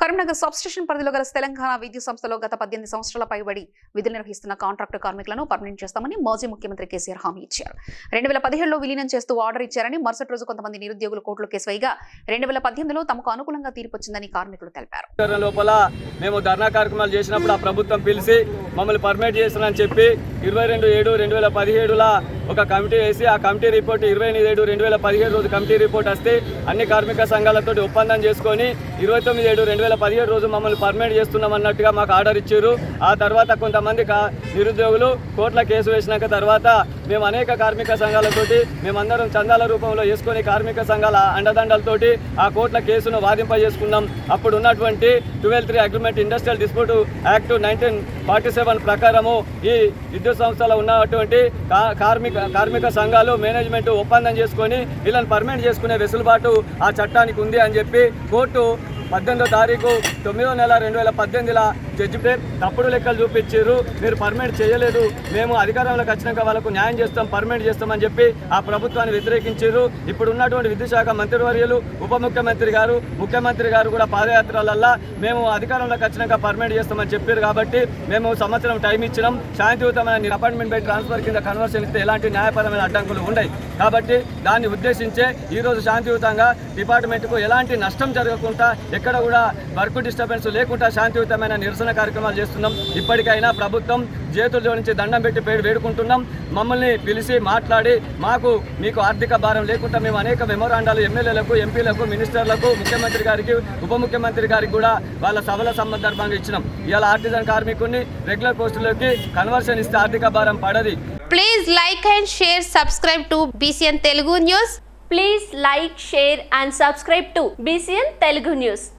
Karimnagar substation పరిధిలో గల తెలంగాణ విద్యుత్ సంస్థలో గత పద్దెనిమిది సంవత్సరాల పైబడి విధులు నిర్వహిస్తున్న కాంట్రాక్టు కార్మికులను పర్మనెంట్ చేస్తామని మాజీ ముఖ్యమంత్రి కేసీఆర్ హామీ ఇచ్చారు. రెండు వేల పదిహేడులో విలీనం చేస్తూ ఆర్డర్ ఇచ్చారని మరుసటి రోజు కొంతమంది నిరుద్యోగులు కోర్టులో కేసు వేయగా రెండు వేల పద్దెనిమిదిలో తమకు అనుకూలంగా తీర్పు వచ్చిందని కార్మికులు తెలిపారు. లోపల మేము ధర్నా కార్యక్రమాలు చేసినప్పుడు ఆ ప్రభుత్వం పిలిచి మమ్మల్ని పర్మిట్ చేస్తానని చెప్పి ఇరవై రెండు ఏడు రెండు వేల పదిహేడులా ఒక కమిటీ వేసి ఆ కమిటీ రిపోర్ట్ ఇరవై ఎనిమిది ఏడు రెండు వేల పదిహేడు రోజు కమిటీ రిపోర్ట్ వస్తే అన్ని కార్మిక సంఘాలతో ఒప్పందం చేసుకొని ఇరవై తొమ్మిది ఏడు రెండు వేల పదిహేడు రోజు మమ్మల్ని పర్మిట్ చేస్తున్నాం అన్నట్టుగా మాకు ఆర్డర్ ఇచ్చారు. ఆ తర్వాత కొంతమంది కా- నిరుద్యోగులు కోర్టుల కేసు వేసినాక తర్వాత మేము అనేక కార్మిక సంఘాలతోటి మేమందరం చందాల రూపంలో వేసుకొని కార్మిక సంఘాల అండదండలతోటి ఆ కోర్టుల కేసును వాదింపజేసుకున్నాం. అప్పుడు ఉన్నటువంటి twelve three agreement industrial dispute act nineteen forty seven ప్రకారము ఈ విద్యుత్ సంస్థలో ఉన్నటువంటి కా- కార్మిక కార్మిక సంఘాలు మేనేజ్మెంట్ ఒప్పందం చేసుకొని వీళ్ళని పర్మనెంట్ చేసుకునే వెసులుబాటు ఆ చట్టానికి ఉంది అని చెప్పి కోర్టు పద్దెనిమిదో తారీఖు తొమ్మిదో నెల రెండు వేల పద్దెనిమిదిలో జడ్జిపేట్ తప్పుడు లెక్కలు చూపించారు. మీరు పర్మిట్ చేయలేదు. మేము అధికారంలోకి వచ్చినాక వాళ్ళకు న్యాయం చేస్తాం పర్మిట్ చేస్తామని చెప్పి ఆ ప్రభుత్వాన్ని వ్యతిరేకించారు. ఇప్పుడు ఉన్నటువంటి విద్యుశాఖ మంత్రివర్యులు ఉప ముఖ్యమంత్రి గారు ముఖ్యమంత్రి గారు కూడా పాదయాత్రలల్లా మేము అధికారంలోకి వచ్చినాక పర్మిట్ చేస్తామని చెప్పారు కాబట్టి మేము సంవత్సరం టైం ఇచ్చినాం. శాంతియుతమైన అపాయింట్మెంట్ బై ట్రాన్స్ఫర్ కింద కన్వర్షన్ ఇస్తే ఎలాంటి న్యాయపరమైన అడ్డంకులు ఉన్నాయి కాబట్టి దాన్ని ఉద్దేశించే ఈరోజు శాంతియుతంగా డిపార్ట్మెంట్కు ఎలాంటి నష్టం జరగకుండా ఎక్కడ కూడా వర్క్ డిస్టర్బెన్స్ లేకుండా శాంతియుతమైన నిరసన కార్యక్రమాలు చేస్తున్నాం. ఇప్పటికైనా ప్రభుత్వం చేతుల్లో నుంచి దండం పెట్టి పేరు వేడుకుంటున్నాం. మమ్మల్ని పిలిచి మాట్లాడి మాకు మీకు ఆర్థిక భారం లేకుండా మేము అనేక మెమోరాండాలు ఎమ్మెల్యేలకు ఎంపీలకు మినిస్టర్లకు ముఖ్యమంత్రి గారికి ఉప ముఖ్యమంత్రి గారికి కూడా వాళ్ళ సభల సందర్భంగా ఇచ్చినాం. ఇవాళ ఆర్టిజన్ కార్మికుడిని రెగ్యులర్ పోస్టులోకి కన్వర్షన్ ఇస్తే ఆర్థిక భారం పడది. Please like and share subscribe to BCN Telugu news please like share and subscribe to BCN Telugu news